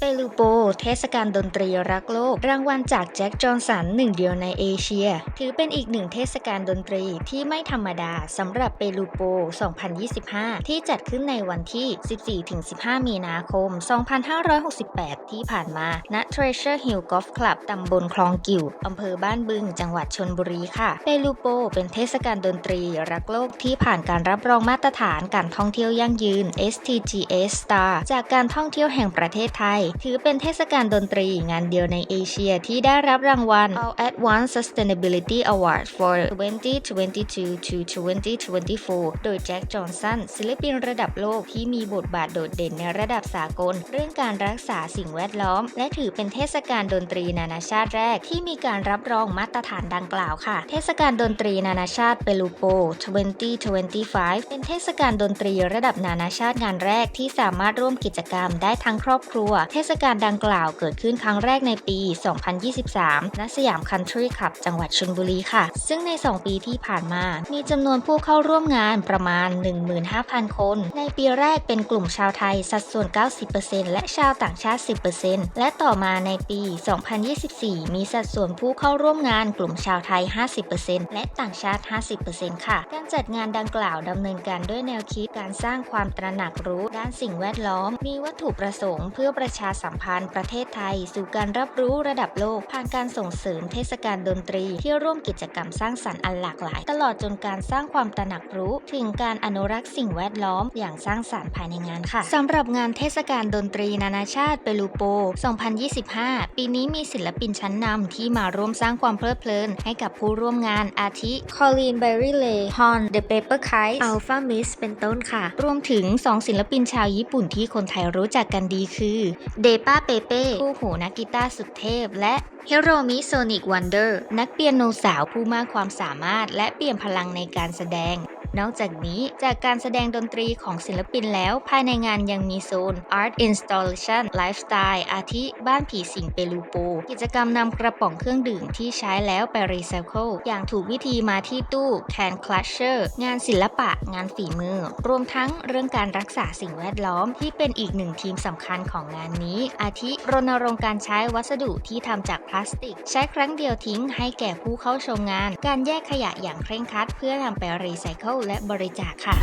เปรูโป เทศกาลดนตรีรักโลก รางวัลจากแจ็คจอห์นสันหนึ่งเดียวในเอเชีย ถือเป็นอีกหนึ่งเทศกาลดนตรีที่ไม่ธรรมดาสำหรับเปรูโป 2025 ที่จัดขึ้นในวันที่ 14-15 มีนาคม 2568 ที่ผ่านมา ณ Treasure Hill Golf Club ตำบลคลองกิ่วอำเภอบ้านบึง จังหวัดชนบุรีค่ะ เปรูโป เป็นเทศกาลดนตรีรักโลกที่ผ่านการรับรองมาตรฐานการท่องเที่ยวยั่งยืน STGS Star จากการท่องเที่ยวแห่งประเทศไทยถือเป็นเทศกาลดนตรีงานเดียวในเอเชียที่ได้รับรางวัล All at Once Sustainability Award for 2022 to 2024 โดยแจ็ค จอห์นสันศิลปินระดับโลกที่มีบทบาทโดดเด่นในระดับสากล เรื่องการรักษาสิ่งแวดล้อม และถือเป็นเทศกาลดนตรีนานาชาติแรกที่มีการรับรองมาตรฐานดังกล่าวค่ะ เทศกาลดนตรีนานาชาติเปรูโป 2025 เป็นเทศกาลดนตรีระดับนานาชาติงานแรกที่สามารถร่วมกิจกรรมได้ทั้งครอบครัว เททศกาลดังกล่าวเกิดขึ้นครั้งแรกในปี 2023 ณ สยามคันทรีคลับ จังหวัดชลบุรีค่ะ ซึ่งใน 2 ปีที่ผ่านมา มีจำนวนผู้เข้าร่วมงานประมาณ 15,000 คน ในปีแรกเป็นกลุ่มชาวไทยสัดส่วน 90%และชาวต่างชาติ 10%และต่อมาในปี 2024 มีสัดส่วนผู้เข้าร่วมงานกลุ่มชาวไทย 50%และต่างชาติ 50%ค่ะ การจัดงานดังกล่าวดำเนินการด้วยแนวคิดการสร้างความตระหนักรู้ด้านสิ่งแวดล้อม มีวัตถุประสงค์เพื่อประชาสัมพันธ์ประเทศไทย สู่การรับรู้ระดับโลกผ่านการส่งเสริมเทศกาลดนตรี ที่ร่วมกิจกรรมสร้างสรรค์อันหลากหลาย ตลอดจนการสร้างความตระหนักรู้ ถึงการอนุรักษ์สิ่งแวดล้อมอย่างสร้างสรรค์ภายในงานค่ะสำหรับงานเทศกาลดนตรีนานาชาติเปรูโป 2025 ปีนี้มีศิลปินชั้นนำที่มาร่วมสร้างความเพลิดเพลิน ให้กับผู้ร่วมงานอาทิ Colleen Berry Lay Hon The Paper Kite Alpha Miss เป็นต้นค่ะ รวมถึง 2 ศิลปินชาวญี่ปุ่นที่คนไทยรู้จักกันดีคือเดป้าเปเป้คู่หูนักกีตาร์สุดเทพ และเฮโรมิโซนิกวันเดอร์นักเปียโนสาวผู้มากความสามารถ และเปลี่ยนพลังในการแสดง นอกจากนี้จากการแสดงดนตรีของศิลปินแล้ว ภายในงานยังมีโซน Art Installation Lifestyle อาทิ บ้านผีสิงเปรูโป กิจกรรมนำกระป๋องเครื่องดื่มที่ใช้แล้วไปรีไซเคิลอย่างถูกวิธีมาที่ตู้ Can Clasher งานศิลปะงานฝีมือ รวมทั้งเรื่องการรักษาสิ่งแวดล้อมที่เป็นอีกหนึ่งทีมสำคัญของงานนี้ อาทิรณรงค์การใช้วัสดุที่ทำจากพลาสติก ใช้ครั้งเดียวทิ้งให้แก่ผู้เข้าชมงาน การแยกขยะอย่างเคร่งครัด เพื่อนำไปรีไซเคิลและบริจาคค่ะ